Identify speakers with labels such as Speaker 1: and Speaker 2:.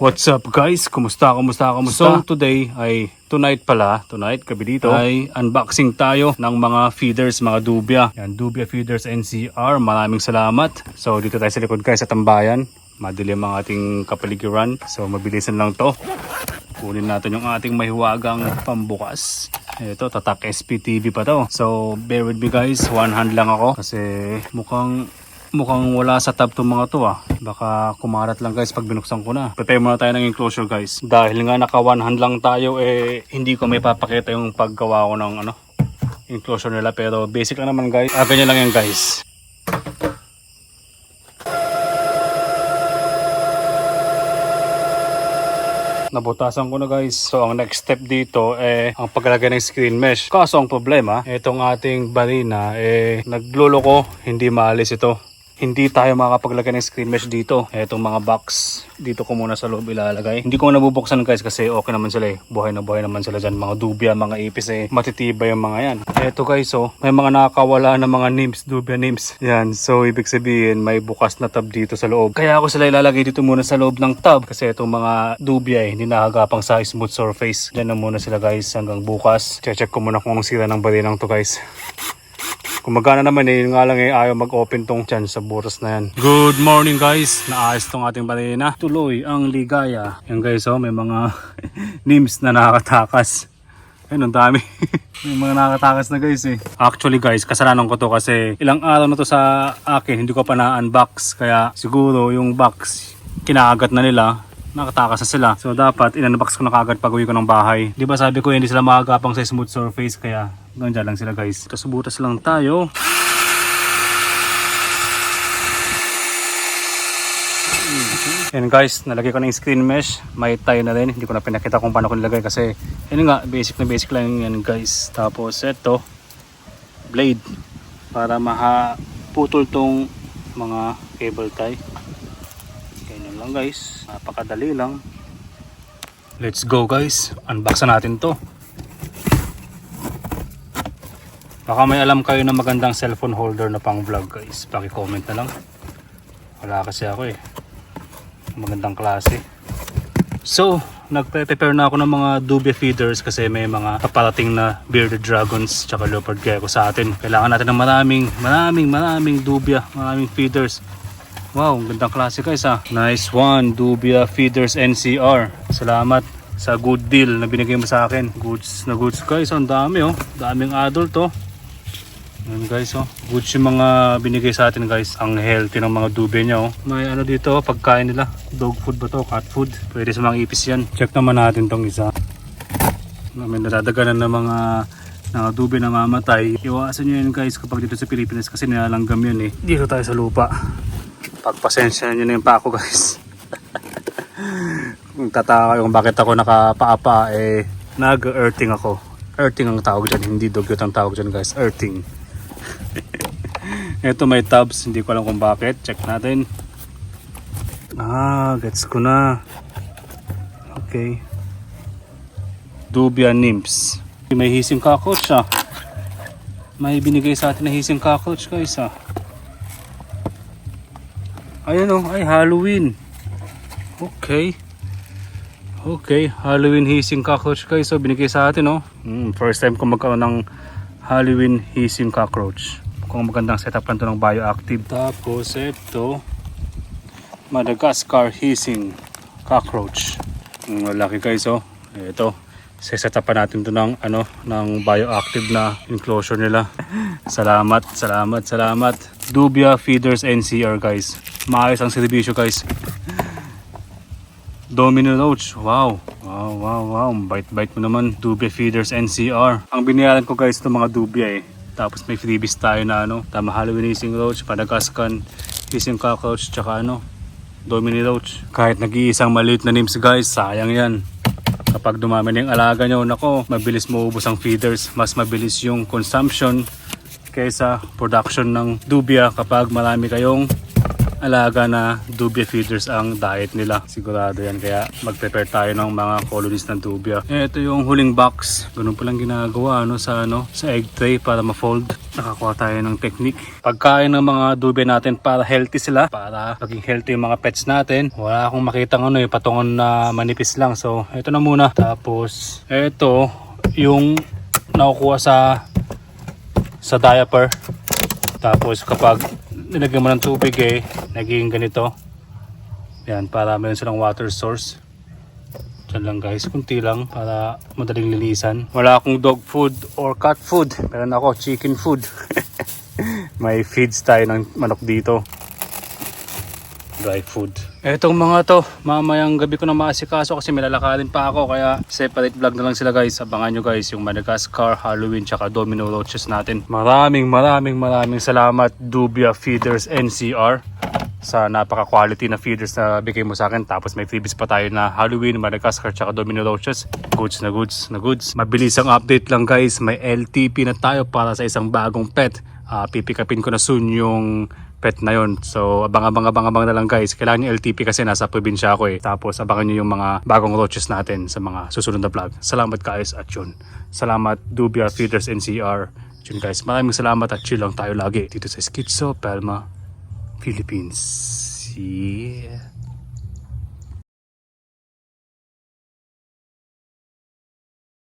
Speaker 1: What's up guys? Kumusta? Kumusta? Kumusta? So today ay tonight pala, tonight gabi dito ay unboxing tayo ng mga feeders, mga dubia. Yan, dubia feeders NCR. Maraming salamat. So dito tayo sa likod guys sa tambayan. Madilim ang ating kapaligiran. So mabilisan lang to. Kunin natin yung ating mahiwagang pambukas. Ito, tatak SPTV pa to. So, bear with me guys. One hand lang ako. Kasi mukhang mukhang wala sa tab tong mga to ah. Baka kumarat lang guys pag binuksan ko na. Prepare muna tayo ng enclosure guys. Dahil nga naka one hand lang tayo eh hindi ko may papakita yung paggawa ko ng ano enclosure nila pero basic lang naman guys. Ah, ganyan lang yan guys. Nabutasan ko na guys. So ang next step dito eh ang paglalagay ng screen mesh. Kaso ang problema, itong ating balina eh nagluloko, hindi maalis ito. Hindi tayo makakapaglagay ng screen mesh dito. Itong mga box, dito ko muna sa loob ilalagay. Hindi ko nabubuksan guys kasi okay naman sila eh. Buhay na buhay naman sila dyan. Mga dubia, mga ipis eh. Matitibay yung mga yan. Ito guys oh, may mga nakakawala na mga names, dubia names. Yan, so ibig sabihin may bukas na tab dito sa loob. Kaya ako sila ilalagay dito muna sa loob ng tab kasi itong mga dubia eh, hindi nakagapang sa smooth surface. Diyan na muna sila guys hanggang bukas. Check ko muna kung sira ng balinang to guys. Kung magana naman eh, nga lang eh, ayaw mag-open tong dyan sa butas na yan. Good morning guys! Naayos tong ating balena. Tuloy ang ligaya. Yan guys oh, may mga names na nakakatakas. Ayun, ang dami. may mga nakakatakas na guys eh. Actually guys, kasalanan ko to kasi ilang araw na to sa akin, hindi ko pa na-unbox. Kaya siguro yung box, kinakagat na nila nakatakas na sila. So dapat in-unbox ko na kagad pag uwi ko ng bahay. Di ba sabi ko hindi sila makagapang sa smooth surface kaya ganyan lang sila guys. Tapos butas lang tayo. Yan guys, nalagay ko na yung screen mesh. May tie na rin. Hindi ko na pinakita kung paano ko nilagay kasi yun nga, basic na basic lang yan guys. Tapos ito, blade para mahaputol tong mga cable tie. Ganyan lang guys. Napakadali lang. Let's go guys. Unbox na natin to. Baka may alam kayo na magandang cellphone holder na pang vlog guys. Paki-comment na lang. Wala kasi ako eh. Magandang klase. So, nagpe-prepare na ako ng mga dubia feeders kasi may mga paparating na bearded dragons tsaka leopard gecko sa atin. Kailangan natin ng maraming, maraming, maraming dubia, maraming feeders. Wow, ang gandang klase guys ha. Nice one, Dubia Feeders NCR. Salamat sa good deal na binigay mo sa akin. Goods na goods guys, ang dami oh. Daming adult oh. Yan guys oh. Goods yung mga binigay sa atin guys. Ang healthy ng mga dubia niya oh. May ano dito, pagkain nila. Dog food ba to? Cat food? Pwede sa mga ipis yan. Check naman natin tong isa. May nadadaganan ng mga mga dube na mamatay. Iwasan nyo yun guys kapag dito sa Pilipinas kasi nilalanggam yun eh. Dito tayo sa lupa pagpasensya nyo na yung pa ako guys kung tataka kayo kung bakit ako nakapaapa eh nag-earthing ako earthing ang tawag dyan hindi dugyot ang tawag dyan guys earthing ito may tabs hindi ko alam kung bakit check natin ah gets ko na okay dubia nymphs may hising cockroach ah may binigay sa atin na hising cockroach guys ah Ayan oh, ay Halloween. Okay. Okay, Halloween hissing cockroach guys. So binigay sa atin oh. Mm, first time ko magkaroon ng Halloween hissing cockroach. Kung magandang setup lang to ng bioactive. Tapos ito, Madagascar hissing cockroach. Mm, laki guys oh. Ito, set pa natin to ng ano ng bioactive na enclosure nila. salamat, salamat, salamat. Dubia Feeders NCR guys. Maayos ang servisyo guys. Domino Roach. Wow. Wow, wow, wow. Bite-bite mo naman. Dubia Feeders NCR. Ang binayaran ko guys itong mga dubia eh. Tapos may freebies tayo na ano. Tama Halloween Hissing Roach, Madagascan, Hissing Cockroach, tsaka ano. Domino Roach. Kahit nag-iisang maliit na names guys, sayang yan. Kapag dumami na yung alaga nyo, nako, mabilis maubos ang feeders. Mas mabilis yung consumption kaysa production ng dubia kapag marami kayong alaga na dubia feeders ang diet nila. Sigurado yan. Kaya mag-prepare tayo ng mga colonies ng dubia. Ito yung huling box. Ganun palang ginagawa no, sa, ano, sa egg tray para ma-fold. Nakakuha tayo ng technique. Pagkain ng mga dubia natin para healthy sila. Para maging healthy yung mga pets natin. Wala akong makita ano, yung patungon na manipis lang. So, ito na muna. Tapos, ito yung nakukuha sa sa diaper. Tapos kapag nilagyan mo ng tubig eh, naging ganito. Yan, para meron silang water source. Diyan lang guys, kunti lang para madaling linisan. Wala akong dog food or cat food. Meron ako chicken food. May feeds tayo ng manok dito. Dry food. Etong mga to, mamayang gabi ko na maasikaso kasi may pa ako kaya separate vlog na lang sila guys. Abangan nyo guys yung Madagascar, Halloween, tsaka Domino Roaches natin. Maraming maraming maraming salamat Dubia Feeders NCR sa napaka-quality na feeders na bigay mo sa akin. Tapos may freebies pa tayo na Halloween, Madagascar, tsaka Domino Roaches. Goods na goods na goods. Mabilis ang update lang guys. May LTP na tayo para sa isang bagong pet. Ah, pipikapin ko na soon yung pet na yon. So, abang-abang-abang-abang na lang guys. Kailangan yung LTP kasi nasa probinsya ako eh. Tapos, abangan nyo yung mga bagong roaches natin sa mga susunod na vlog. Salamat guys at yun. Salamat Dubia Feeders NCR. Yun guys, maraming salamat at chill lang tayo lagi dito sa Schizo, Palma, Philippines. Yeah.